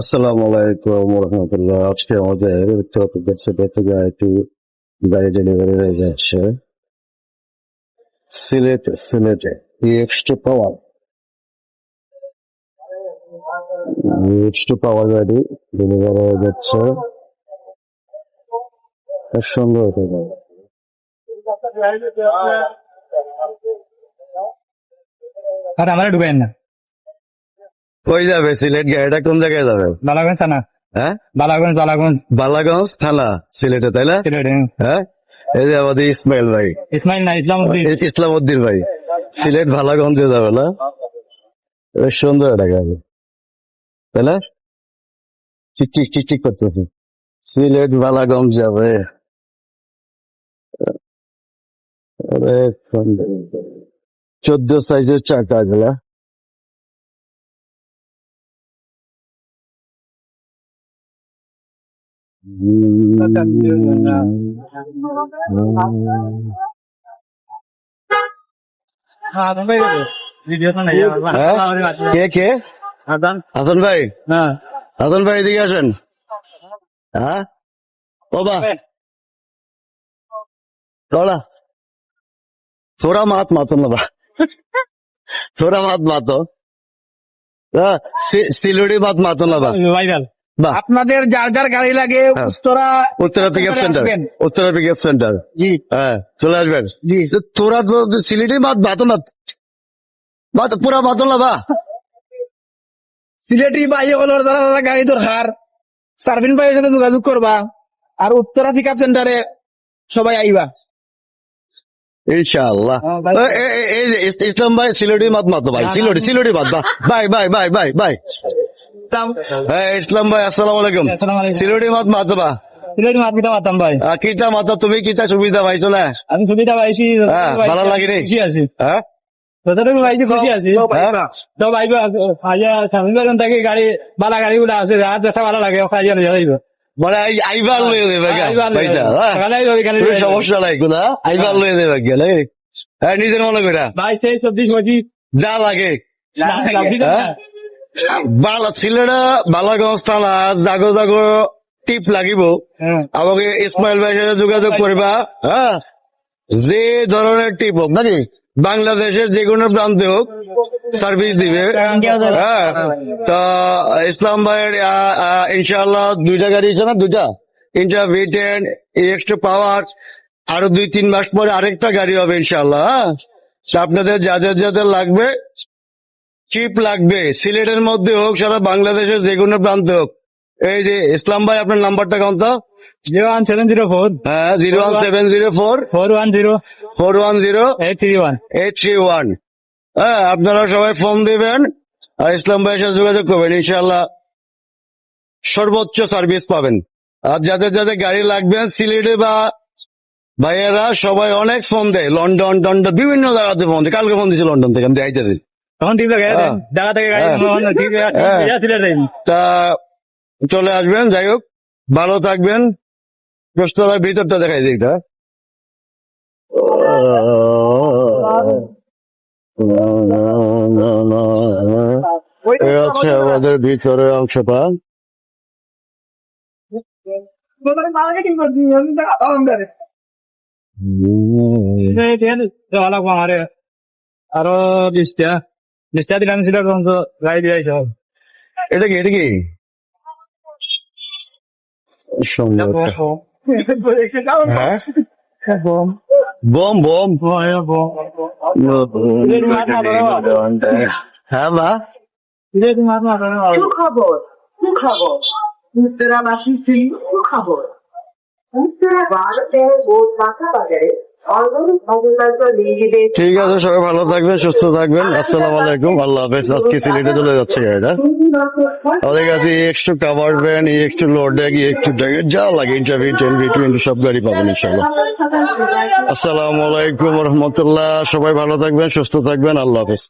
আসসালামু আলাইকুম রহমতুল্লাহ। আজকে আমাদের থেকে একটি গাড়ি ডেলিভারি হয়ে যাচ্ছে। সিলেটে সিলেটে পাওয়ার এক্সট্রা পাওয়ার গাড়ি ডেলিভারি হয়ে যাচ্ছে। এটা গাড়ি। আর আমার ঢুকেন না। কই যাবে? সিলেট গাড়িটা কোন জায়গায় যাবে? বালাগঞ্জ থানা। হ্যাঁ? বালাগঞ্জ বালাগঞ্জ। বালাগঞ্জ থানা সিলেটে তাই না? সিলেটে। হ্যাঁ? এই যে আমাদের ইসমাইল ভাই। ইসমাইল না ইসলাম উদ্দিন ইসলামউদ্দিন ভাই। সিলেট ভালাগঞ্জে যাবে না? বেশ সুন্দর একটা গাড়ি। তাই না? ঠিক ঠিক ঠিক ঠিক করতেছে। সিলেট ভালাগঞ্জ যাবে। চোদ্দ সাইজের চাকা গুলা ভিডিও তো নাই হ্যাঁ? কে কে হাসান ভাই না হাসান ভাই এদিকে আসেন হ্যাঁ বাবা थोड़ा थोड़ा मात मातो ना बा थोड़ा मात मातो হ্যাঁ, সি- সিলুড়ি মাত মাতো না বা ভাইরাল বাহ আপনাদের যার যার গাড়ি লাগে হ্যাঁ। Uttara Uttara pick centre Uttara pick centre জি। হ্যাঁ চলে আসবেন। জি। তোরা তো সিলেটি মাত মাতো না। পুরা মাতো না বা সিলেটি বাই হলোর দ্বারা গাড়ি দরকার সার্ভিন ভাইয়ের সাথে যোগাযোগ করবা। আর উত্তরা পিক সেন্টারে সবাই আইবা। ইনশাআল্লাহ। হ্যাঁ, এই যে ইসলাম ভাই সিলেটি মাত মাতো ভাই। সিলেটি সিলেটি মাত বা বাই বাই বাই বাই বাই। হ্যাঁ ইসলাম ভাই আসসালাম আলাইকুম। সিলেটি মাত মাতো বা? সিলেটি মাত কিতা মাতাম ভাই? আহ, কিতা মাতা তুমি কিতা সুবিধা আমি সুবিধা পাইছি। হ্যাঁ, ভালো লাগে রে। আছি। হ্যাঁ? যতটুকু পাইছি খুশি আছি। হ্যাঁ? তো ভাইবা আজ স্বামী বাজন থেকে গাড়ি বালা গাড়ি গুলা আছে আর যেটা ভালো লাগে যাইব মানে আইবার লয়ে দেবে পয়সা। হ্যাঁ? সমস্যা নাই কোনো আইবার লয়ে দেবে গেলে হ্যাঁ নিজের মনে করে ভাই সেই সবজি সবজি যা লাগে। হ্যাঁ? বালা সিলেটা বালাগঞ্জ থানা জাগো জাগো টিপ লাগিব। হ্যাঁ। আমাকে ইসমাইল ভাইয়ের সাথে যোগাযোগ করবা হ্যাঁ? যে ধরনের টিপ হোক নাকি? বাংলাদেশের যে কোনো প্রান্তে হোক সার্ভিস দিবে। হ্যাঁ। তা ইসলাম ভাইয়ের ইনশাআল্লাহ দুইটা গাড়ি আছে না দুইটা? Inter V ten extra power আরও দুই তিন মাস পরে আরেকটা গাড়ি হবে ইনশাল্লাহ হ্যাঁ? তা আপনাদের যাদের যাদের লাগবে চিপ লাগবে। সিলেটের মধ্যে হোক সারা বাংলাদেশের যে কোনো প্রান্তে হোক। এই যে ইসলাম ভাই আপনার নাম্বারটা কত zero one seven zero four. হ্যাঁ zero one seven zero four. Four one zero. Four one zero. Eight three one. Eight three one. হ্যাঁ আপনারা সবাই ফোন দিবেন আর ইসলাম ভাইয়ের সাথে যোগাযোগ করবেন। ইনশাল্লাহ সর্বোচ্চ সার্ভিস পাবেন। আর যাদের যাদের গাড়ি লাগবে সিলেটে বা ভাইয়েরা সবাই অনেক ফোন দেয়। লন্ডন টন্ডন বিভিন্ন জায়গাতে ফোন দেয়। কালকে ফোন দিয়েছে লন্ডন থেকে আমি আইতেছি তখন ঠিক লাগে হ্যাঁ। দেখা থেকে হ্যাঁ। হ্যাঁ। আছে তা চলে আসবেন যাই হোক ভালো থাকবেন প্রশ্নটার ভিতরটা দেখাই দিই এটা এ হচ্ছে আমাদের ভিতরের অংশটা আরও বিশটা বিশটা দিলাম সিলেট পর্যন্ত গাড়ি দিয়ে সব এটা কি এটা কি? সুন্দর হ্যাঁ? বোম। বোম হ্যাঁ বা। সুখবর সুখবর উত্তরাবাসী শ্রী সুখবর উত্তরা ভারতের বাজারে। ঠিক আছে, সবাই ভালো থাকবেন, সুস্থ থাকবেন। আসসালাম আলাইকুম, আল্লাহ হাফেজ। আজকে সিলেটে চলে যাচ্ছে গাড়িটা। আমাদের কাছে একটু কাভার ভ্যান একটু লোড ডেক একটু যা লাগে ইন্টারভিউ টেন ভি সব গাড়ি পাবেন ইনশাল্লাহ আসসালামু আলাইকুম রহমতুল্লাহ। সবাই ভালো থাকবেন, সুস্থ থাকবেন, আল্লাহ হাফেজ।